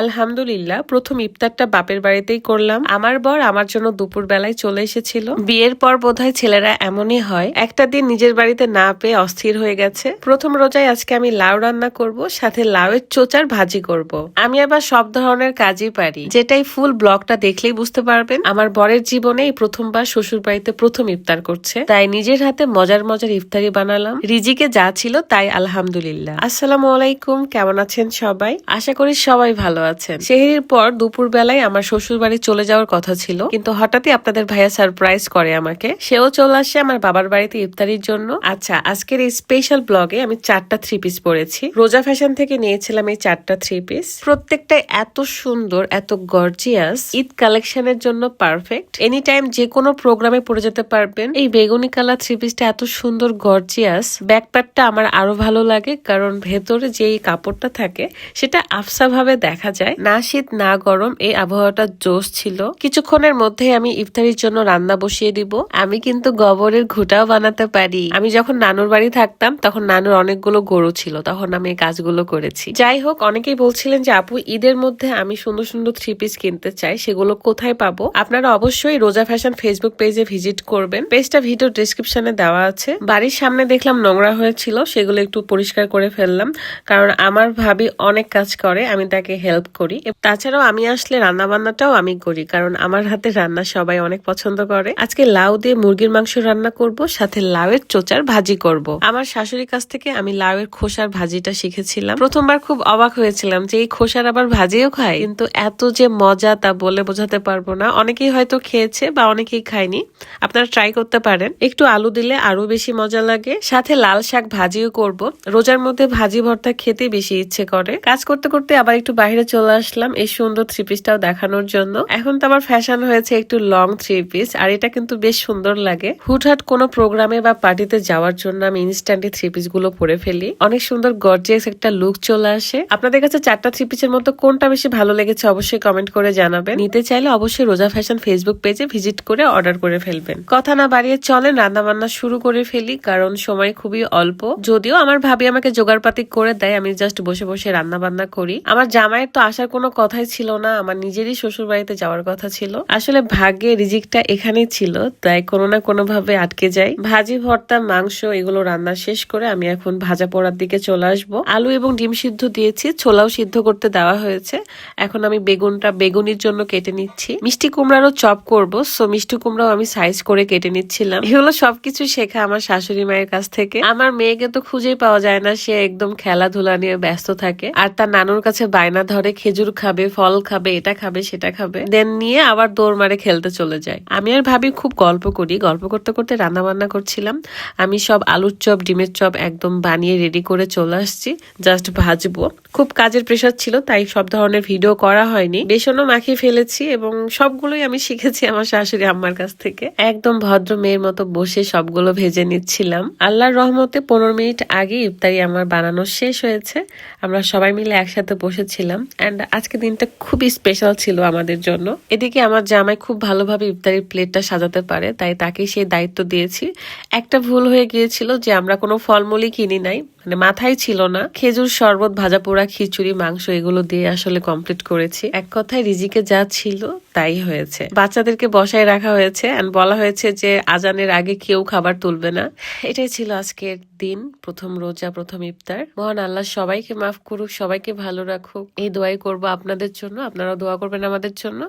আলহামদুলিল্লাহ, প্রথম ইফতারটা বাপের বাড়িতেই করলাম। আমার বর আমার জন্য দুপুর বেলায় চলে এসেছিল। বিয়ের পর বোধহয় ছেলেরা এমনই হয়, একটা দিন নিজের বাড়িতে না পেয়ে অস্থির হয়ে গেছে। প্রথম রোজায় আজকে আমি লাউ রান্না করব, সাথে লাউয়ের চোচার ভাজি করব। আমি আবার সব ধরনের কাজই পারি, যেটাই ফুল ব্লগটা দেখলেই বুঝতে পারবেন। আমার বরের জীবনে এই প্রথমবার শ্বশুর বাড়িতে প্রথম ইফতার করছে। তাই নিজের হাতে মজার মজার ইফতারি বানালাম। রিজিকে যা ছিল তাই আলহামদুলিল্লাহ। আসসালামু আলাইকুম, কেমন আছেন সবাই? আশা করি সবাই ভালো আছেন। সেহেরির পর দুপুর বেলায় আমার শ্বশুর বাড়ি চলে যাওয়ার কথা ছিল। কিন্তু হঠাৎই আপনাদের ভাইয়া সারপ্রাইজ করে আমাকে। সেও চলে আসে আমার বাবার বাড়িতে ইফতারির জন্য। আচ্ছা আজকের এই স্পেশাল ব্লগে আমি চারটা থ্রি পিস পরেছি। রোজা ফ্যাশন থেকে নিয়েছিলাম এই চারটা থ্রি পিস প্রত্যেকটা এত সুন্দর, এত গর্জিয়াস ঈদ কালেকশনের জন্য পারফেক্ট এনি টাইম যে কোনো প্রোগ্রামে পরে যেতে পারবেন। এই বেগুনি কালার থ্রি পিসটা এত সুন্দর গর্জিয়াস ব্যাকপ্যাকটা আমার আরও ভালো লাগে। কারণ ভেতরে যে কাপড়টা থাকে, সেটা আফসা ভাবে দেখা যায়। না শীত, না গরম, এই আবহাওয়াটা জোশ ছিল। কিছুক্ষণের মধ্যে আমি ইফতারির জন্য রান্না বসিয়ে দিব। আমি কিন্তু গোবরের ঘুটাও বানাতে পারি। আমি যখন নানুর বাড়ি থাকতাম, তখন নানুর অনেকগুলো গরু ছিল। তখন আমি এই কাজগুলো করেছি। যাই হোক, অনেকেই বলছিলেন যে, আপু, ঈদের মধ্যে আমি সুন্দর সুন্দর থ্রি পিস কিনতে চাই। সেগুলো কোথায় পাবো? আপনারা অবশ্যই রোজা ফ্যাশন ফেসবুক পেজে ভিজিট করবেন। পেজটা ভিডিও ডিসক্রিপশনে দেওয়া আছে। বাড়ির সামনে দেখলাম নোংরা হয়েছিল। সেগুলো একটু পরিষ্কার করে ফেললাম। কারণ আমার ভাবি অনেক কাজ করে। আমি তাকে হেল্প করি। তাছাড়াও আমি আসলে রান্না বান্নাটাও আমি করি, কারণ আমার হাতে রান্না সবাই অনেক পছন্দ করে। আজকে লাউ দিয়ে মুরগির মাংস রান্না করব, সাথে লাউয়ের চোচার ভাজি করব। আমার শাশুড়ির কাছ থেকে আমি লাউয়ের খোসার ভাজিটা শিখেছিলাম। প্রথমবার খুব অবাক হয়েছিলাম যে এই খোসার আবার ভাজিও খায়। কিন্তু এত যে মজা তা বলে বোঝাতে পারব না। অনেকেই হয়তো খেয়েছে বা অনেকেই খায়নি। আপনারা ট্রাই করতে পারেন। একটু আলু দিলে আরও বেশি মজা লাগে। সাথে লাল শাক ভাজিও করব। রোজার মধ্যে ভাজি ভর্তা খেতে বেশি ইচ্ছে করে। কাজ করতে করতে আবার একটু বাইরে চলে আসলাম এই সুন্দর থ্রি পিসটাও দেখানোর জন্য। এখন তো আবার ফ্যাশন হয়েছে একটু লং থ্রি পিস আর এটা কিন্তু বেশ সুন্দর লাগে। হুটহাট কোনো প্রোগ্রামে বা পার্টিতে যাওয়ার জন্য আমি ইনস্ট্যান্টলি থ্রি পিসগুলো পরে ফেলি। অনেক সুন্দর গর্জিয়াস একটা লুক চলে আসে। আপনাদের কাছে চারটা থ্রি পিসের মতো কোনটা বেশি ভালো লেগেছে অবশ্যই কমেন্ট করে জানাবেন। নিতে চাইলে অবশ্যই রোজা ফ্যাশন ফেসবুক পেজে ভিজিট করে অর্ডার করে ফেলবেন। কথা না বাড়িয়ে চলেন রান্না বান্না শুরু করে ফেলি, কারণ সময় খুবই অল্প। যদিও আমার ভাবি আমাকে জোগাড়পাতি করে দেয়, আমি জাস্ট বসে বসে রান্না বান্না করি। আমার জামাইয়ের তো আসার কোনো কথাই ছিল না। আমার নিজেরই শ্বশুর বাড়িতে যাওয়ার কথা ছিল। আসলে ভাগ্যে রিজিকটা এখানেই ছিল, তাই কোনো না কোনো ভাবে আটকে যায় ভাজি, ভর্তা, মাংস এগুলো রান্না শেষ করে আমি এখন ভাজা পোড়ার দিকে চলে আসব। আলু এবং ডিম সিদ্ধ দিয়েছি, ছোলাও সিদ্ধ করতে দেওয়া হয়েছে। এখন আমি বেগুনটা বেগুনির জন্য কেটে নিচ্ছি। মিষ্টি কুমড়ারও চপ করব সো মিষ্টি কুমড়াও আমি সাইজ করে কেটে নিচ্ছিলাম। এগুলো সবকিছু শেখা আমার শাশুড়ি মায়ের কাছ থেকে। আমার মেয়েকে তো খুঁজেই পাওয়া যায় না, সে একদম খেলাধুলা নিয়ে ব্যস্ত থাকে। আর তার নানুর কাছে বায়না ধরে খেজুর খাবে, ফল খাবে, এটা খাবে, সেটা খাবে। দেন নিয়ে আবার দৌড় মারে খেলতে চলে যায়। আমি আর ভাবি খুব গল্প করি। গল্প করতে করতে রান্না বান্না করছিলাম। আমি সব আলুর চপ, ডিমের চপ একদম বানিয়ে রেডি করে চলে আসছি। জাস্ট ভাজবো। খুব কাজের প্রেশার ছিল, তাই সব ধরনের ভিডিও করা হয়নি। বেসনও মাখিয়ে ফেলেছি এবং সবগুলোই আমি শিখেছি আমার শাশুড়ি আম্মার কাছ থেকে। একদম ভদ্র মেয়ের মতো বসে সবগুলো ভেজে নিচ্ছিলাম। আল্লাহর রহমতে পনেরো মিনিট আগে ইফতারি আমার বানানো শেষ হয়েছে। আমরা সবাই মিলে একসাথে বসেছিলাম। অ্যান্ড আজকে দিনটা খুবই স্পেশাল ছিল আমাদের জন্য। এদিকে আমার জামাই খুব ভালোভাবে ইফতারির প্লেটটা সাজাতে পারে, তাই তাকে সেই দায়িত্ব দিয়েছি। একটা ভুল হয়ে গিয়েছিল যে আমরা কোনো ফলমূলই কিনি নাই মানে মাথায় ছিল না। খেজুর, শরবত, ভাজা পোড়া, খিচুড়ি, মাংস এগুলো দিয়ে আসলে কমপ্লিট করেছি। এক কথায় রিজিকে যা ছিল তাই হয়েছে। বাচ্চাদেরকে বসায় রাখা হয়েছে অ্যান্ড বলা হয়েছে যে আজানের আগে কেউ খাবার তুলবে না। এটাই ছিল আজকের দিন, প্রথম রোজা, প্রথম ইফতার। মহান আল্লাহ সবাইকে মাফ করুক, সবাইকে ভালো রাখুক। এই দোয়াই করব আপনাদের জন্য, আপনারাও দোয়া করবেন আমাদের জন্য।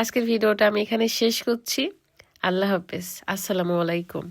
আজকের ভিডিওটা আমি এখানে শেষ করছি। আল্লাহ হাফেজ। আসসালামু আলাইকুম।